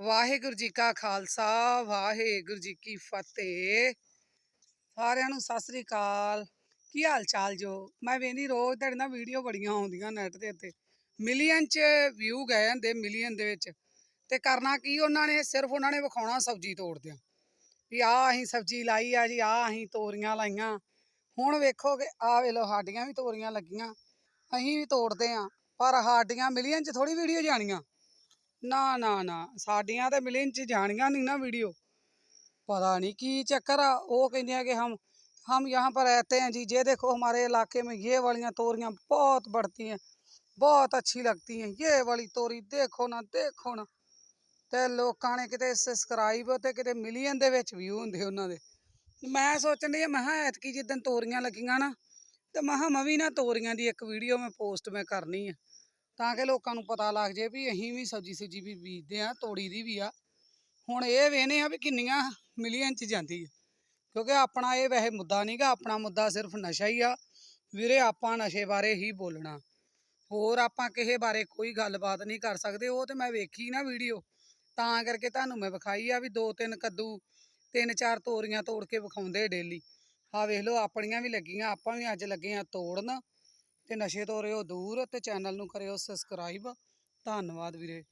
ਵਾਹਿਗੁਰੂ ਜੀ ਕਾ ਖਾਲਸਾ, ਵਾਹਿਗੁਰੂ ਜੀ ਕੀ ਫਤਿਹ। ਸਾਰਿਆਂ ਨੂੰ ਸਤਿ ਸ੍ਰੀ ਅਕਾਲ। ਕੀ ਹਾਲ ਚਾਲ ਜੋ? ਮੈਂ ਵੇਨੀ ਰੋਜ਼ ਤੁਹਾਡੇ ਨਾਲ ਵੀਡੀਓ ਬੜੀਆਂ ਆਉਂਦੀਆਂ ਨੈਟ ਦੇ ਉੱਤੇ। ਮਿਲੀਅਨ ਚ ਵਿਊ ਗਏ ਹੁੰਦੇ ਮਿਲੀਅਨ ਦੇ ਵਿੱਚ। ਤੇ ਕਰਨਾ ਕੀ ਉਹਨਾਂ ਨੇ? ਸਿਰਫ ਉਹਨਾਂ ਨੇ ਵਿਖਾਉਣਾ ਸਬਜ਼ੀ ਤੋੜਦਿਆਂ। ਵੀ ਆਹ ਅਸੀਂ ਸਬਜ਼ੀ ਲਾਈ ਆ ਜੀ, ਆਹ ਅਸੀਂ ਤੋਰੀਆਂ ਲਾਈਆਂ। ਹੁਣ ਵੇਖੋਗੇ ਕਿ ਆਹ ਵੇਲੋ ਸਾਡੀਆਂ ਵੀ ਤੋਰੀਆਂ ਲੱਗੀਆਂ। ਅਸੀਂ ਵੀ ਤੋੜਦੇ ਆ, ਪਰ ਸਾਡੀਆਂ ਮਿਲੀਅਨ ਚ ਥੋੜੀ ਵੀਡੀਓ ਜਾਣੀਆਂ। ਨਾ ਨਾ ਨਾ ਸਾਡੀਆਂ ਤੇ ਮਿਲੀਅਨ ਚ ਜਾਣੀਆਂ ਨਹੀਂ ਨਾ ਵੀਡੀਓ पता नहीं की चक्कर है वो कहते हैं कि हम हम यहाँ पर रहते हैं जी ये देखो हमारे इलाके में ये वालियाँ तोरियाँ बहुत बढ़ती हैं बहुत अच्छी लगती हैं ये वाली तोरी देखो ना देखो ਨਾ ਤੇ ਲੋਕਾਂ ਨੇ ਕਿਤੇ ਸਬਸਕ੍ਰਾਈਬ ਤੇ ਕਿਤੇ ਮਿਲੀਅਨ ਦੇ ਵਿੱਚ ਵਿਊ ਹੁੰਦੇ ਉਹਨਾਂ ਦੇ ਮੈਂ ਸੋਚਣ ਡਈ ਮੈਂ ਕਿਹਾ ਐਤਕੀ ਜਿੱਦਣ ਤੋਰੀਆਂ ਲੱਗੀਆਂ ਨਾ ਤੇ ਮੈਂ ਕਿਹਾ ਮੈਂ ਵੀ ਨਾ ਤੋਰੀਆਂ ਦੀ ਇੱਕ ਵੀਡੀਓ ਮੈਂ ਪੋਸਟ ਮੈਂ ਕਰਨੀ ਆ ਤਾਂ ਕਿ ਲੋਕਾਂ ਨੂੰ ਪਤਾ ਲੱਗ ਜੇ ਵੀ ਅਸੀਂ ਵੀ ਸਬਜੀ ਸੁਜੀ ਵੀ ਬੀਜਦੇ ਆ ਤੋੜੀ ਦੀ ਵੀ ਆ। ਹੁਣ ਇਹ ਵੇਨੇ ਆ ਵੀ ਕਿੰਨੀਆਂ ਮਿਲੀਅਨ ਚ ਜਾਂਦੀ ਹੈ ਕਿਉਂਕਿ ਆਪਣਾ ਇਹ ਵੈਸੇ ਮੁੱਦਾ ਨਹੀਂਗਾ ਆਪਣਾ ਮੁੱਦਾ ਸਿਰਫ ਨਸ਼ਾ ਹੀ ਆ। ਵੀਰੇ, ਆਪਾਂ ਨਸ਼ੇ ਬਾਰੇ ਹੀ ਬੋਲਣਾ। ਹੋਰ ਆਪਾਂ ਕਿਸੇ ਬਾਰੇ ਕੋਈ ਗੱਲਬਾਤ ਨਹੀਂ ਕਰ ਸਕਦੇ। ਉਹ ਤੇ ਮੈਂ ਵੇਖੀ ਨਾ ਵੀਡੀਓ। ਤਾਂ ਕਰਕੇ ਤੁਹਾਨੂੰ ਮੈਂ ਵਿਖਾਈ ਆ ਵੀ ਦੋ ਤਿੰਨ ਕੱਦੂ, ਤਿੰਨ ਚਾਰ ਤੋਰੀਆਂ ਤੋੜ ਕੇ ਵਿਖਾਉਂਦੇ ਡੇਲੀ ਆ ਵੇਖ ਲਓ, ਆਪਣੀਆਂ ਵੀ ਲੱਗੀਆਂ, ਆਪਾਂ ਵੀ ਅੱਜ ਲੱਗੇ ਆ ਤੋੜਨ। ਤੇ ਨਸ਼ੇ ਤੋਂ ਰਿਓ ਦੂਰ ਤੇ ਚੈਨਲ ਨੂੰ ਕਰਿਓ ਸਬਸਕ੍ਰਾਈਬ ਧੰਨਵਾਦ ਵੀਰੇ।